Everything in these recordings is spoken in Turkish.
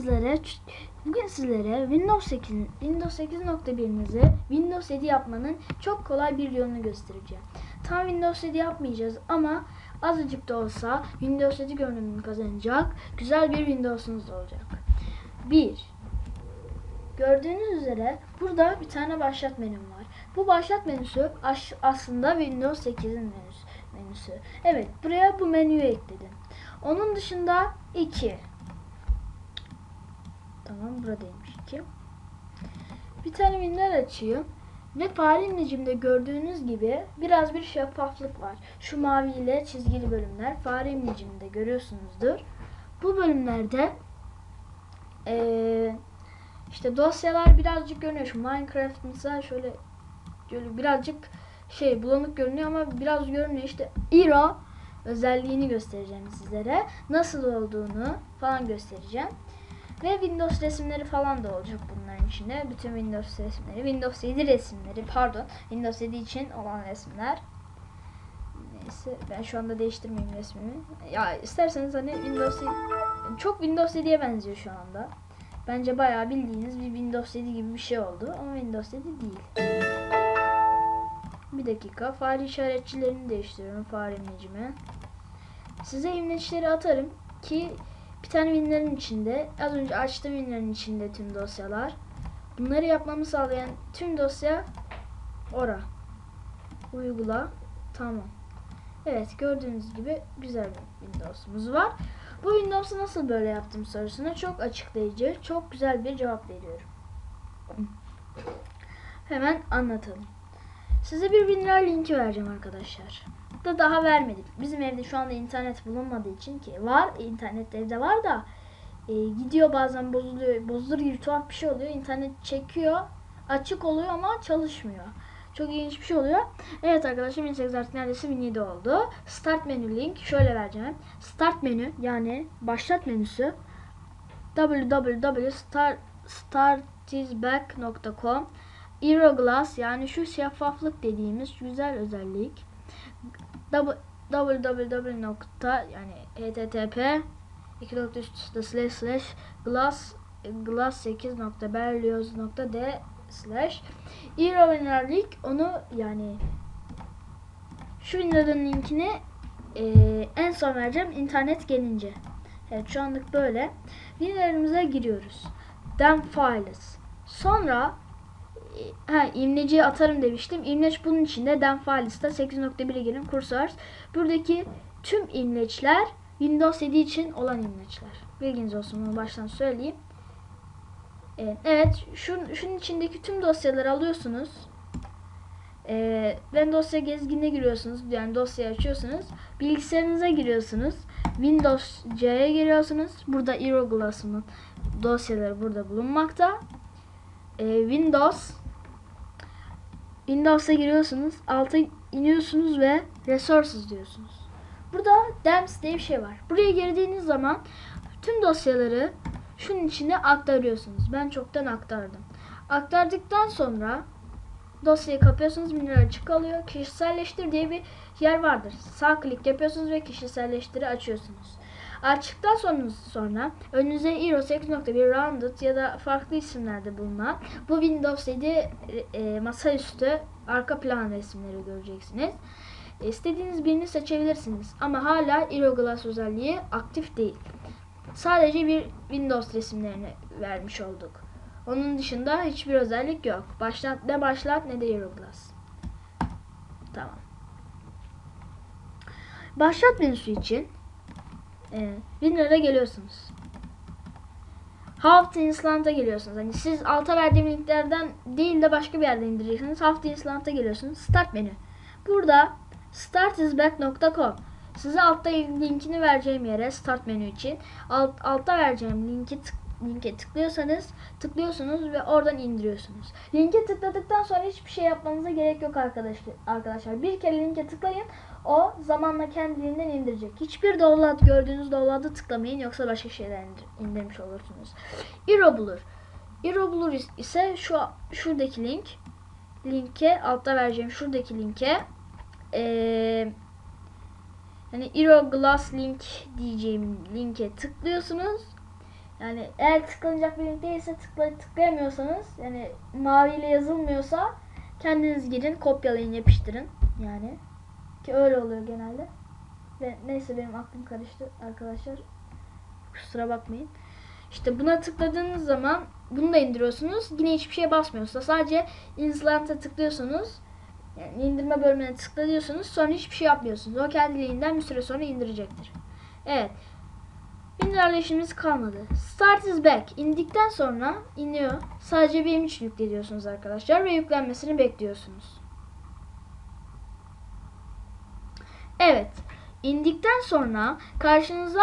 sizlere bugün sizlere Windows 8 Windows 8.1'inizi Windows 7 yapmanın çok kolay bir yolunu göstereceğim. Tam Windows 7 yapmayacağız ama azıcık da olsa Windows 7 görünümünü kazanacak güzel bir Windows'unuz olacak. 1. Gördüğünüz üzere burada bir tane başlat menüm var. Bu başlat menüsü aslında Windows 8'in menüsü, menüsü. Evet buraya bu menüyü ekledim. Onun dışında 2. Tamam buradaymış 2. Bir tane window açayım. Ve fare imlecimde gördüğünüz gibi biraz bir şeffaflık var. Şu mavi ile çizgili bölümler fare imlecimde görüyorsunuzdur. Bu bölümlerde eee işte dosyalar birazcık görünüyor. Şu Minecraft mesela şöyle şöyle birazcık şey bulanık görünüyor ama biraz görünüyor. İşte Iro özelliğini göstereceğim sizlere. Nasıl olduğunu falan göstereceğim. Ve Windows resimleri falan da olacak bunların içinde. Bütün Windows resimleri, Windows 7 resimleri, pardon, Windows 7 için olan resimler. Neyse ben şu anda değiştirmeyeyim resmimi. Ya isterseniz hani Windows 7, çok Windows 7'ye benziyor şu anda. Bence bayağı bildiğiniz bir Windows 7 gibi bir şey oldu ama Windows 7 değil. Bir dakika. Fare işaretçilerini değiştiriyorum fare imlecimi. Size imleçleri atarım ki bir tane winlerin içinde az önce açtığım winlerin içinde tüm dosyalar. Bunları yapmamı sağlayan tüm dosya ora. Uygula. Tamam. Evet gördüğünüz gibi güzel bir Windows'umuz var. Bu Windows'u nasıl böyle yaptım sorusuna çok açıklayıcı, çok güzel bir cevap veriyorum. Hemen anlatalım. Size bir WinRAR linki vereceğim arkadaşlar. Da daha vermedik. Bizim evde şu anda internet bulunmadığı için ki var internet evde var da e, gidiyor bazen bozuluyor. Bozulur gibi tuhaf bir şey oluyor. İnternet çekiyor. Açık oluyor ama çalışmıyor. Çok ilginç bir şey oluyor. Evet arkadaşlar 18 artık neredeyse 1007 oldu. Start menü link şöyle vereceğim. Start menü yani başlat menüsü www.startisback.com Glass yani şu şeffaflık dediğimiz güzel özellik www nokta yani http slash slash glass glass 8 nokta berlioz nokta d slash link onu yani şu window'un linkini e, en son vereceğim internet gelince. Evet şu anlık böyle. Window'larımıza giriyoruz. Dem files. Sonra ha, imleciyi atarım demiştim. İmleç bunun içinde dem files'ta 8.1'e girin kursor. Buradaki tüm imleçler Windows 7 için olan imleçler. Bilginiz olsun bunu baştan söyleyeyim. Evet, şun, şunun içindeki tüm dosyaları alıyorsunuz. Ee, ben dosya gezginine giriyorsunuz. Yani dosyayı açıyorsunuz. Bilgisayarınıza giriyorsunuz. Windows C'ye giriyorsunuz. Burada Iroglass'ın dosyaları burada bulunmakta. Ee, Windows Windows'a giriyorsunuz. Alta iniyorsunuz ve Resources diyorsunuz. Burada DEMS diye bir şey var. Buraya girdiğiniz zaman tüm dosyaları şunun içine aktarıyorsunuz. Ben çoktan aktardım. Aktardıktan sonra dosyayı kapıyorsunuz. Mineral açık kalıyor. Kişiselleştir diye bir yer vardır. Sağ klik yapıyorsunuz ve kişiselleştiri açıyorsunuz. Açtıktan sonra, sonra önünüze Eero 8.1 Rounded ya da farklı isimlerde bulunan bu Windows 7 e, masaüstü arka plan resimleri göreceksiniz. İstediğiniz birini seçebilirsiniz ama hala Eero Glass özelliği aktif değil. Sadece bir Windows resimlerini vermiş olduk. Onun dışında hiçbir özellik yok. Başlat ne başlat ne de Euroglass. Tamam. Başlat menüsü için e, WinRAR'a geliyorsunuz. To Installant'a geliyorsunuz. Hani siz alta verdiğim linklerden değil de başka bir yerden indireceksiniz. To Installant'a geliyorsunuz. Start menü. Burada startisback.com Size altta linkini vereceğim yere start menü için alt, altta vereceğim linki tık, linke tıklıyorsanız tıklıyorsunuz ve oradan indiriyorsunuz. Linke tıkladıktan sonra hiçbir şey yapmanıza gerek yok arkadaşlar. Arkadaşlar bir kere linke tıklayın. O zamanla kendiliğinden indirecek. Hiçbir download gördüğünüz download'a tıklamayın yoksa başka şeyler indirmiş olursunuz. Iro bulur. Iro ise şu şuradaki link linke altta vereceğim şuradaki linke eee yani Eero Glass Link diyeceğim linke tıklıyorsunuz Yani eğer tıklanacak bir link değilse tıkla, tıklayamıyorsanız yani maviyle yazılmıyorsa kendiniz girin kopyalayın yapıştırın. Yani. Ki öyle oluyor genelde. Ve neyse benim aklım karıştı arkadaşlar. Kusura bakmayın. İşte buna tıkladığınız zaman bunu da indiriyorsunuz. Yine hiçbir şeye basmıyorsunuz. Sadece instant'a tıklıyorsunuz. Yani indirme bölümüne tıklıyorsunuz sonra hiçbir şey yapmıyorsunuz. O kendiliğinden bir süre sonra indirecektir. Evet Winrar'la işimiz kalmadı. Start is back. İndikten sonra iniyor. Sadece benim için yükleniyorsunuz arkadaşlar ve yüklenmesini bekliyorsunuz. Evet. indikten sonra karşınıza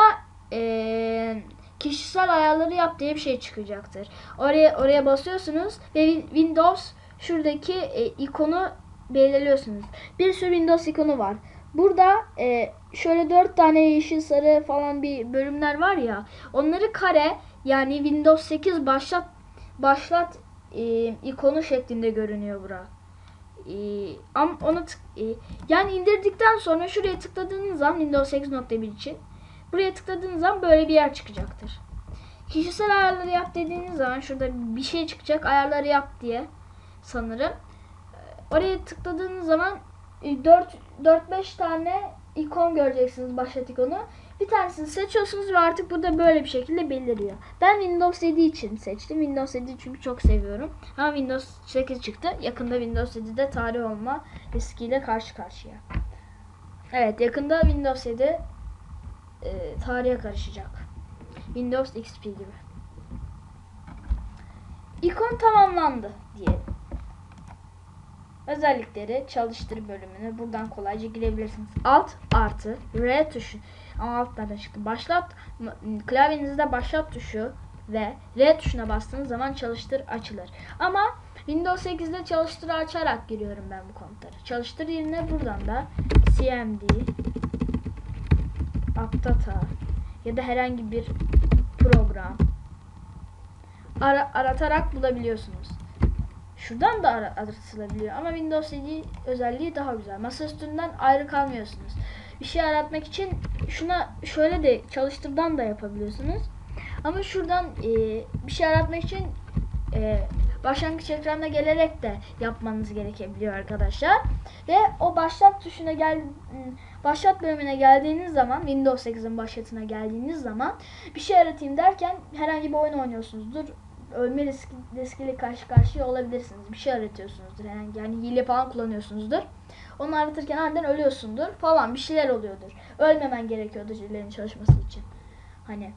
eee, kişisel ayarları yap diye bir şey çıkacaktır. Oraya oraya basıyorsunuz ve Win- Windows şuradaki e, ikonu belirliyorsunuz. Bir sürü Windows ikonu var. Burada e, şöyle dört tane yeşil sarı falan bir bölümler var ya. Onları kare yani Windows 8 başlat başlat e, ikonu şeklinde görünüyor bura. E, am onu tık, e, yani indirdikten sonra şuraya tıkladığınız zaman Windows 8.1 için buraya tıkladığınız zaman böyle bir yer çıkacaktır. Kişisel ayarları yap dediğiniz zaman şurada bir şey çıkacak ayarları yap diye sanırım. E, Oraya tıkladığınız zaman 4 4-5 tane ikon göreceksiniz başlat ikonu. Bir tanesini seçiyorsunuz ve artık burada böyle bir şekilde beliriyor. Ben Windows 7 için seçtim. Windows 7 çünkü çok seviyorum. Ama Windows 8 çıktı. Yakında Windows 7'de tarih olma riskiyle karşı karşıya. Evet yakında Windows 7 e, tarihe karışacak. Windows XP gibi. İkon tamamlandı diyelim. Özellikleri çalıştır bölümüne buradan kolayca girebilirsiniz. Alt artı R tuşu ama altlardan çıktı. Başlat klavyenizde başlat tuşu ve R tuşuna bastığınız zaman çalıştır açılır. Ama Windows 8'de çalıştır açarak giriyorum ben bu komutları. Çalıştır yerine buradan da cmd appdata ya da herhangi bir program ara- aratarak bulabiliyorsunuz. Şuradan da ara- aratılabiliyor ama Windows 7 özelliği daha güzel. Masa üstünden ayrı kalmıyorsunuz. Bir şey aratmak için şuna şöyle de çalıştırdan da yapabiliyorsunuz. Ama şuradan e, bir şey aratmak için e, başlangıç ekranına gelerek de yapmanız gerekebiliyor arkadaşlar. Ve o başlat tuşuna gel başlat bölümüne geldiğiniz zaman Windows 8'in başlatına geldiğiniz zaman bir şey aratayım derken herhangi bir oyun oynuyorsunuzdur ölme riski, riskiyle karşı karşıya olabilirsiniz. Bir şey aratıyorsunuzdur. Yani, yani hile falan kullanıyorsunuzdur. Onu aratırken aniden ölüyorsundur falan bir şeyler oluyordur. Ölmemen gerekiyordur hilenin çalışması için. Hani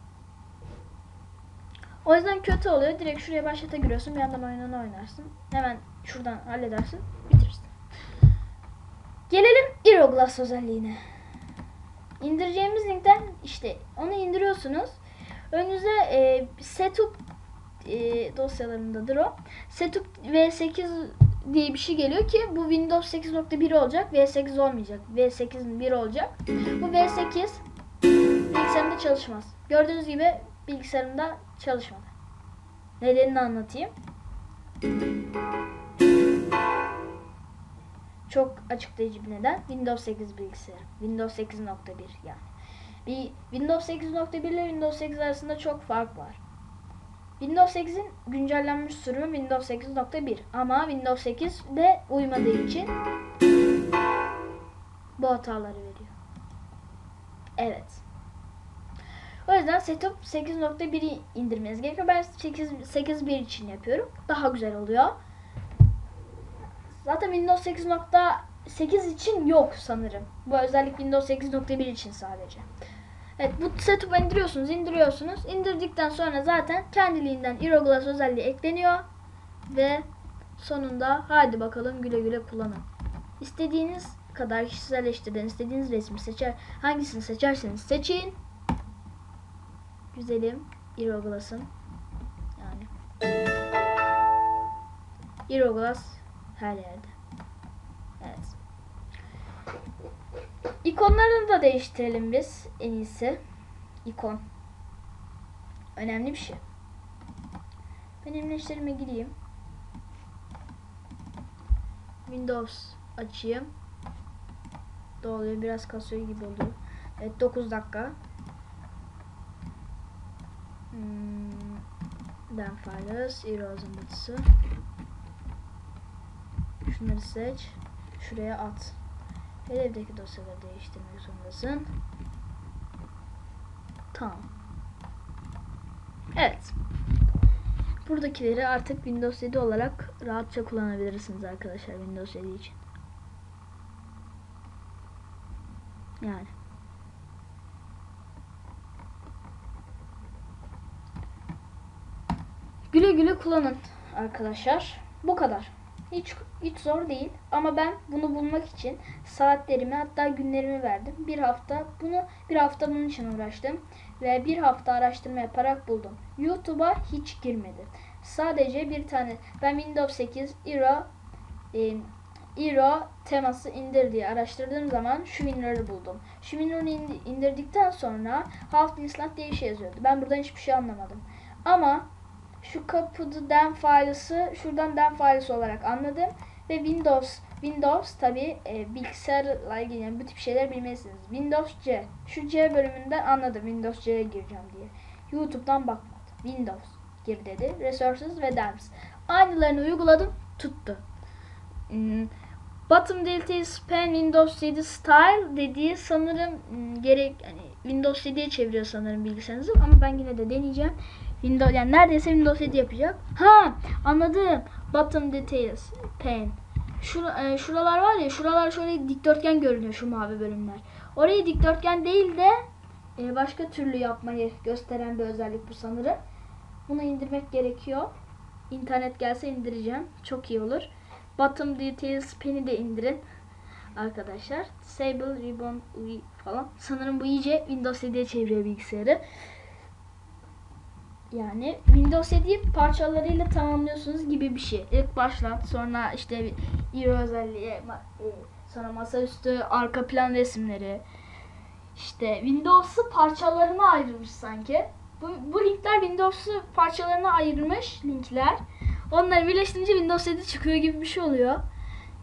o yüzden kötü oluyor. Direkt şuraya başlata giriyorsun. Bir yandan oyununu oynarsın. Hemen şuradan halledersin. Bitirsin. Gelelim Iroglass özelliğine. İndireceğimiz linkten işte onu indiriyorsunuz. Önünüze e, setup e, dosyalarındadır o. Setup V8 diye bir şey geliyor ki bu Windows 8.1 olacak. V8 olmayacak. V8'in 1 olacak. Bu V8 bilgisayarımda çalışmaz. Gördüğünüz gibi bilgisayarımda çalışmadı. Nedenini anlatayım. Çok açıklayıcı bir neden. Windows 8 bilgisayarı. Windows 8.1 yani. Bir Windows 8.1 ile Windows 8 arasında çok fark var. Windows 8'in güncellenmiş sürümü Windows 8.1 ama Windows 8 de uymadığı için bu hataları veriyor. Evet. O yüzden setup 8.1'i indirmeniz gerekiyor. Ben 8 8.1 için yapıyorum. Daha güzel oluyor. Zaten Windows 8.8 için yok sanırım. Bu özellik Windows 8.1 için sadece. Evet bu setup'ı indiriyorsunuz, indiriyorsunuz. İndirdikten sonra zaten kendiliğinden Iroglass özelliği ekleniyor. Ve sonunda hadi bakalım güle güle kullanın. İstediğiniz kadar kişiselleştirden istediğiniz resmi seçer. Hangisini seçerseniz seçin. Güzelim Iroglass'ın. Yani. Iroglass her yerde. Evet. İkonlarını da değiştirelim biz en iyisi. İkon. Önemli bir şey. Ben emleştirime gireyim. Windows açayım. Doluyor biraz kasıyor gibi oluyor. Evet 9 dakika. Hmm. Dan Files, Eero zımbırtısı. Şunları seç. Şuraya at. Hedefdeki dosyaları değiştirmek zorundasın. Tamam. Evet. Buradakileri artık Windows 7 olarak rahatça kullanabilirsiniz arkadaşlar Windows 7 için. Yani. Güle güle kullanın arkadaşlar. Bu kadar. Hiç hiç zor değil ama ben bunu bulmak için saatlerimi hatta günlerimi verdim. Bir hafta bunu bir hafta bunun için uğraştım ve bir hafta araştırma yaparak buldum. YouTube'a hiç girmedim. Sadece bir tane ben Windows 8 Eero e, Eero teması indir diye araştırdığım zaman şu WinRAR'ı buldum. Şu WinRAR'ı indi- indirdikten sonra Half Island diye şey yazıyordu. Ben buradan hiçbir şey anlamadım. Ama şu kapıda den filesi şuradan den filesi olarak anladım ve Windows Windows tabi e, bilgisayarla ilgili yani bu tip şeyler bilmelisiniz. Windows C şu C bölümünden anladım Windows C'ye gireceğim diye. YouTube'dan bakmadım. Windows gir dedi. Resources ve Dems. Aynılarını uyguladım tuttu. Hmm, Bottom Delta Span Windows 7 Style dediği sanırım hmm, gerek hani Windows 7'ye çeviriyor sanırım bilgisayarınızı ama ben yine de deneyeceğim. Windows yani neredeyse Windows 7 yapacak. Ha anladım. Bottom details pane. Şur, e, şuralar var ya şuralar şöyle dikdörtgen görünüyor şu mavi bölümler. Orayı dikdörtgen değil de e, başka türlü yapmayı gösteren bir özellik bu sanırım. Bunu indirmek gerekiyor. İnternet gelse indireceğim. Çok iyi olur. Bottom details pane'i de indirin. Arkadaşlar. Disable, Ribbon, UI falan. Sanırım bu iyice Windows 7'ye çeviriyor bilgisayarı. Yani Windows 7'yi parçalarıyla tamamlıyorsunuz gibi bir şey. İlk başlat, sonra işte Eero özelliği, e, sonra masaüstü arka plan resimleri. İşte Windows'u parçalarına ayırmış sanki. Bu, bu linkler Windows'u parçalarına ayırmış linkler. Onları birleştirince Windows 7 çıkıyor gibi bir şey oluyor.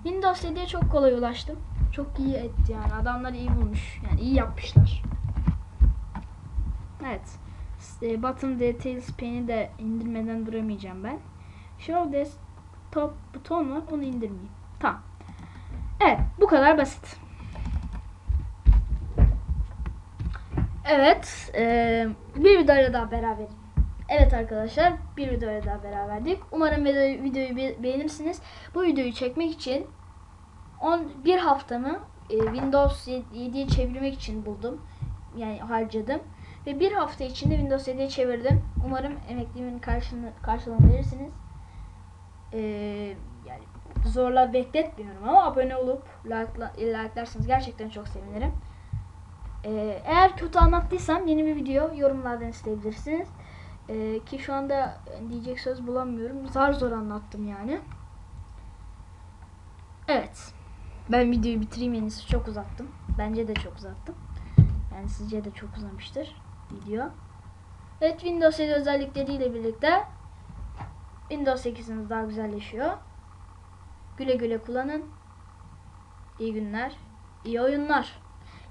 Windows 7'ye çok kolay ulaştım. Çok iyi etti yani. Adamlar iyi bulmuş. Yani iyi yapmışlar. Evet. Bottom Details Pane'i de indirmeden duramayacağım ben. Show Desktop buton var. Onu indirmeyeyim. Tamam. Evet. Bu kadar basit. Evet. E, bir videoyla daha beraber. Evet arkadaşlar. Bir videoyla daha beraberdik. Umarım videoyu, videoyu be- beğenirsiniz. Bu videoyu çekmek için 10 bir haftamı e, Windows 7'ye çevirmek için buldum. Yani harcadım. Ve bir hafta içinde Windows 7'ye çevirdim. Umarım emekliğimin karşılığını, karşılığını verirsiniz. Ee, yani zorla bekletmiyorum ama abone olup like, like'larsanız gerçekten çok sevinirim. Ee, eğer kötü anlattıysam yeni bir video yorumlardan isteyebilirsiniz. Ee, ki şu anda diyecek söz bulamıyorum. Zar zor anlattım yani. Evet. Ben videoyu bitireyim en. Çok uzattım. Bence de çok uzattım. Yani sizce de çok uzamıştır video. Evet Windows 7 özellikleriyle birlikte Windows 8'iniz daha güzelleşiyor. Güle güle kullanın. İyi günler. iyi oyunlar.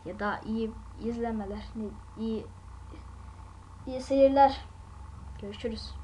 Ya da iyi izlemeler. İyi iyi seyirler. Görüşürüz.